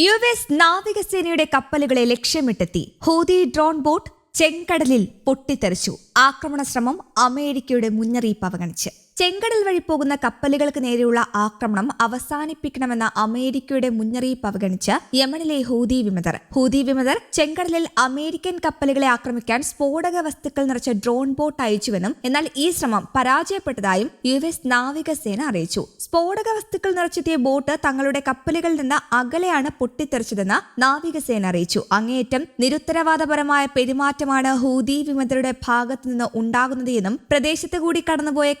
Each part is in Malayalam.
യു എസ് നാവികസേനയുടെ കപ്പലുകളെ ലക്ഷ്യമിട്ടെത്തി. ഹൂതി ഡ്രോൺ ബോട്ട് ചെങ്കടലിൽ പൊട്ടിത്തെറിച്ചു. ആക്രമണ ശ്രമം അമേരിക്കയുടെ മുന്നറിയിപ്പ് അവഗണിച്ച്. ചെങ്കടൽ വഴി പോകുന്ന കപ്പലുകൾക്ക് നേരെയുള്ള ആക്രമണം അവസാനിപ്പിക്കണമെന്ന അമേരിക്കയുടെ മുന്നറിയിപ്പ് അവഗണിച്ച് യമനിലെ ഹൂതി വിമതർ. ഹൂതി വിമതർ ചെങ്കടലിൽ അമേരിക്കൻ കപ്പലുകളെ ആക്രമിക്കാൻ സ്ഫോടക വസ്തുക്കൾ നിറച്ച ഡ്രോൺ ബോട്ട് അയച്ചുവെന്നും എന്നാൽ ഈ ശ്രമം പരാജയപ്പെട്ടതായും യു എസ് നാവികസേന അറിയിച്ചു. സ്ഫോടക വസ്തുക്കൾ നിറച്ചെത്തിയ ബോട്ട് തങ്ങളുടെ കപ്പലുകളിൽ നിന്ന് അകലെയാണ് പൊട്ടിത്തെറിച്ചതെന്ന് നാവികസേന അറിയിച്ചു. അങ്ങേയറ്റം നിരുത്തരവാദപരമായ പെരുമാറ്റമാണ് ഹൂതി വിമതരുടെ ഭാഗത്തു നിന്ന് ഉണ്ടാകുന്നത് എന്നും പ്രദേശത്ത് കൂടി കടന്നുപോയ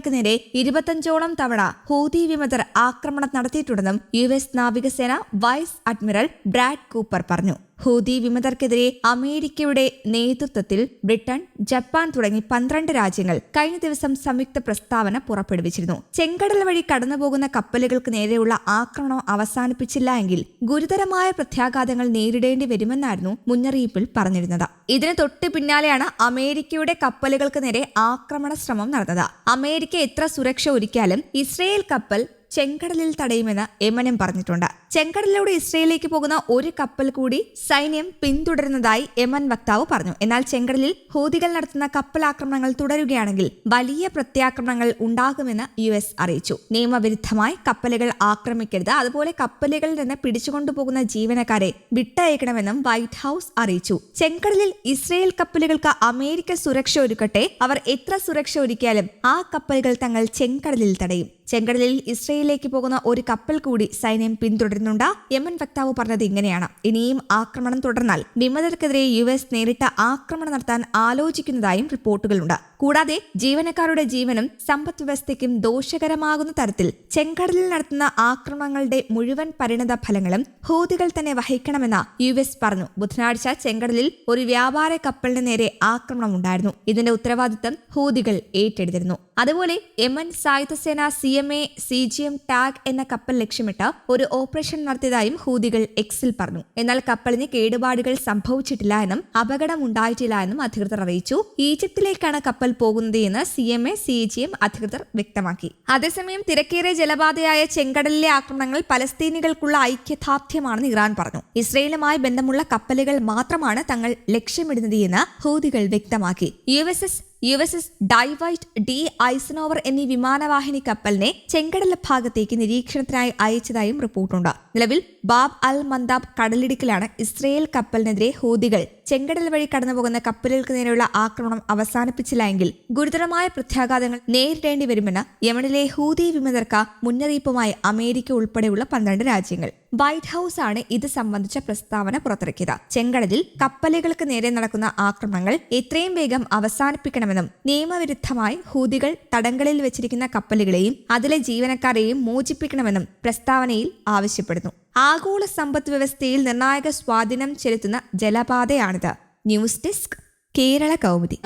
കപ്പലുകൾക്ക് നേരെ ഇരുപത്തഞ്ചോളം തവണ ഹൂതി വിമതർ ആക്രമണം നടത്തിയിട്ടുണ്ടെന്നും യു എസ് നാവികസേന വൈസ് അഡ്മിറൽ ബ്രാഡ് കൂപ്പർ പറഞ്ഞു. ഹൂതി വിമതർക്കെതിരെ അമേരിക്കയുടെ നേതൃത്വത്തിൽ ബ്രിട്ടൻ ജപ്പാൻ തുടങ്ങി പന്ത്രണ്ട് രാജ്യങ്ങൾ കഴിഞ്ഞ ദിവസം സംയുക്ത പ്രസ്താവന പുറപ്പെടുവിച്ചിരുന്നു. ചെങ്കടൽ വഴി കടന്നുപോകുന്ന കപ്പലുകൾക്ക് നേരെയുള്ള ആക്രമണം അവസാനിപ്പിച്ചില്ല എങ്കിൽ ഗുരുതരമായ പ്രത്യാഘാതങ്ങൾ നേരിടേണ്ടി വരുമെന്നായിരുന്നു മുന്നറിയിപ്പിൽ പറഞ്ഞിരുന്നത്. ഇതിന് തൊട്ട് പിന്നാലെയാണ് അമേരിക്കയുടെ കപ്പലുകൾക്ക് നേരെ ആക്രമണ ശ്രമം നടന്നത്. അമേരിക്ക എത്ര സുരക്ഷ ഒരുക്കിയാലും ഇസ്രയേൽ കപ്പൽ ചെങ്കടലിൽ തടയുമെന്ന് യമനും പറഞ്ഞിട്ടുണ്ട്. ചെങ്കടലിലൂടെ ഇസ്രയേലിലേക്ക് പോകുന്ന ഒരു കപ്പൽ കൂടി സൈന്യം പിന്തുടരുന്നതായി യമൻ വക്താവ് പറഞ്ഞു. എന്നാൽ ചെങ്കടലിൽ ഹൂതികൾ നടത്തുന്ന കപ്പൽ ആക്രമണങ്ങൾ തുടരുകയാണെങ്കിൽ വലിയ പ്രത്യാക്രമണങ്ങൾ ഉണ്ടാകുമെന്ന് യു എസ് അറിയിച്ചു. നിയമവിരുദ്ധമായി കപ്പലുകൾ ആക്രമിക്കരുത്. അതുപോലെ കപ്പലുകളിൽ നിന്ന് പിടിച്ചുകൊണ്ടുപോകുന്ന ജീവനക്കാരെ വിട്ടയക്കണമെന്നും വൈറ്റ് ഹൌസ് അറിയിച്ചു. ചെങ്കടലിൽ ഇസ്രയേൽ കപ്പലുകൾക്ക് അമേരിക്ക സുരക്ഷ ഒരുക്കട്ടെ. അവർ എത്ര സുരക്ഷ ഒരുക്കിയാലും ആ കപ്പലുകൾ തങ്ങൾ ചെങ്കടലിൽ തടയും. ചെങ്കടലിൽ ഇസ്രയേലിലേക്ക് പോകുന്ന ഒരു കപ്പൽ കൂടി സൈന്യം പിന്തുടരുന്നുണ്ട് യമൻ വക്താവ് പറഞ്ഞത് ഇങ്ങനെയാണ്. ഇനിയും ആക്രമണം തുടർന്നാൽ വിമതർക്കെതിരെ യു എസ് നേരിട്ട് ആക്രമണം നടത്താൻ ആലോചിക്കുന്നതായും റിപ്പോർട്ടുകളുണ്ട്. കൂടാതെ ജീവനക്കാരുടെ ജീവനും സമ്പദ് വ്യവസ്ഥയ്ക്കും ദോഷകരമാകുന്ന തരത്തിൽ ചെങ്കടലിൽ നടത്തുന്ന ആക്രമണങ്ങളുടെ മുഴുവൻ പരിണത ഫലങ്ങളും ഹൂതികൾ തന്നെ വഹിക്കണമെന്ന് യു എസ് പറഞ്ഞു. ബുധനാഴ്ച ചെങ്കടലിൽ ഒരു വ്യാപാര കപ്പലിന് നേരെ ആക്രമണം ഉണ്ടായിരുന്നു ഇതിന്റെ ഉത്തരവാദിത്തം ഹൂതികൾ ഏറ്റെടുത്തിരുന്നു. അതുപോലെ Yemen സായുധസേന C M A C G M tag എന്ന കപ്പൽ ലക്ഷ്യമിട്ട് ഒരു ഓപ്പറേഷൻ നടത്തിയതായും ഹൂതികൾ എക്സിൽ പറഞ്ഞു. എന്നാൽ കപ്പലിന് കേടുപാടുകൾ സംഭവിച്ചിട്ടില്ല എന്നും അപകടം ഉണ്ടായിട്ടില്ല എന്നും അധികൃതർ അറിയിച്ചു. ഈജിപ്തിലേക്കാണ് കപ്പൽ പോകുന്നത് എന്ന് C M A C G M അധികൃതർ വ്യക്തമാക്കി. അതേസമയം തിരക്കേറിയ ജലപാതയായ ചെങ്കടലിലെ ആക്രമണങ്ങൾ പലസ്തീനികൾക്കുള്ള ഐക്യദാർഢ്യമാണെന്ന് ഇറാൻ പറഞ്ഞു. ഇസ്രയേലുമായി ബന്ധമുള്ള കപ്പലുകൾ മാത്രമാണ് തങ്ങൾ ലക്ഷ്യമിടുന്നത് എന്ന് ഹൂതികൾ വ്യക്തമാക്കി. U S S U S S Dwight D Eisenhower എന്നീ വിമാനവാഹിനി കപ്പലിനെ ചെങ്കടൽ ഭാഗത്തേക്ക് നിരീക്ഷണത്തിനായി അയച്ചതായും റിപ്പോർട്ടുണ്ട്. നിലവിൽ ബാബ് അൽ മന്ദാബ് കടലിടുക്കിലാണ് ഇസ്രയേൽ കപ്പലിനെതിരെ ഹൂതികൾ ചെങ്കടൽ വഴി കടന്നുപോകുന്ന കപ്പലുകൾക്ക് നേരെയുള്ള ആക്രമണം അവസാനിപ്പിച്ചില്ല എങ്കിൽ ഗുരുതരമായ പ്രത്യാഘാതങ്ങൾ നേരിടേണ്ടി വരുമെന്ന് യമനിലെ ഹൂതി വിമതർക്ക മുന്നറിയിപ്പുമായി അമേരിക്ക ഉൾപ്പെടെയുള്ള പന്ത്രണ്ട് രാജ്യങ്ങൾ. വൈറ്റ് ഹൌസ് ആണ് ഇത് സംബന്ധിച്ച പ്രസ്താവന പുറത്തിറക്കിയത്. ചെങ്കടലിൽ കപ്പലുകൾക്ക് നേരെ നടക്കുന്ന ആക്രമണങ്ങൾ എത്രയും വേഗം അവസാനിപ്പിക്കണമെന്നും നിയമവിരുദ്ധമായി ഹൂതികൾ തടങ്കലിൽ വെച്ചിരിക്കുന്ന കപ്പലുകളെയും അതിലെ ജീവനക്കാരെയും മോചിപ്പിക്കണമെന്നും പ്രസ്താവനയിൽ ആവശ്യപ്പെടുന്നു. ആഗോള സമ്പദ് വ്യവസ്ഥയിൽ നിർണായക സ്വാധീനം ചെലുത്തുന്ന ജലപാതയാണിത്. News desk Kerala Kaumudi.